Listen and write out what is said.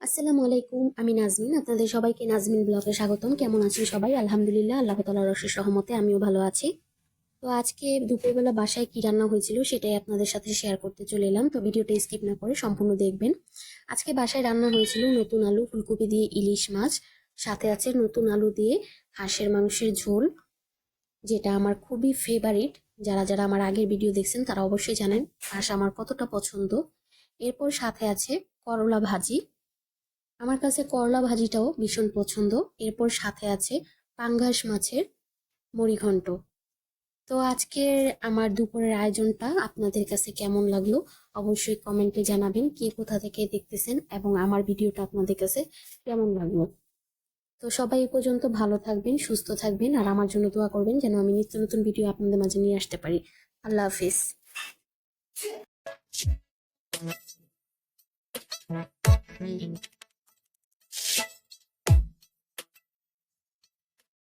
আসসালামু আলাইকুম, আমি নাজমিন। আপনাদের সবাইকে নাজমিন ব্লগে স্বাগতম। কেমন আছেন সবাই? আলহামদুলিল্লাহ, আল্লাহ তালার অশেষ রহমতে আমিও ভালো আছি। তো আজকে দুপুরবেলা বাসায় কি রান্না হয়েছিল সেটাই আপনাদের সাথে শেয়ার করতে চলে এলাম। তো ভিডিওটা স্কিপ না করে সম্পূর্ণ দেখবেন। আজকে বাসায় রান্না হয়েছিল নতুন আলু, ফুলকপি দিয়ে ইলিশ মাছ। সাথে আছে নতুন আলু দিয়ে হাঁসের মাংসের ঝোল। যেটা আমার খুবই ফেভারিট যারা যারা আমার আগের ভিডিও দেখছেন, তারা অবশ্যই জানেন হাঁস আমার কতটা পছন্দ। এরপর সাথে আছে করলা ভাজি। আমার কাছে করলা ভাজিটাও ভীষণ পছন্দ। এরপর সাথে আছে পাঙ্গাস মাছের মুড়িঘণ্ট। তো আজকের আমার দুপুরের আয়োজনটা আপনাদের কাছে কেমন লাগল অবশ্যই কমেন্টে জানাবেন কে কোথা থেকে দেখতেছেন এবং আমার ভিডিওটা আপনাদের কাছে কেমন লাগল। তো সবাই এ পর্যন্ত ভালো থাকবেন, সুস্থ থাকবেন আর আমার জন্য দোয়া করবেন যেন আমি নিত্য নতুন ভিডিও আপনাদের মাঝে নিয়ে আসতে পারি। আল্লাহ হাফিজ।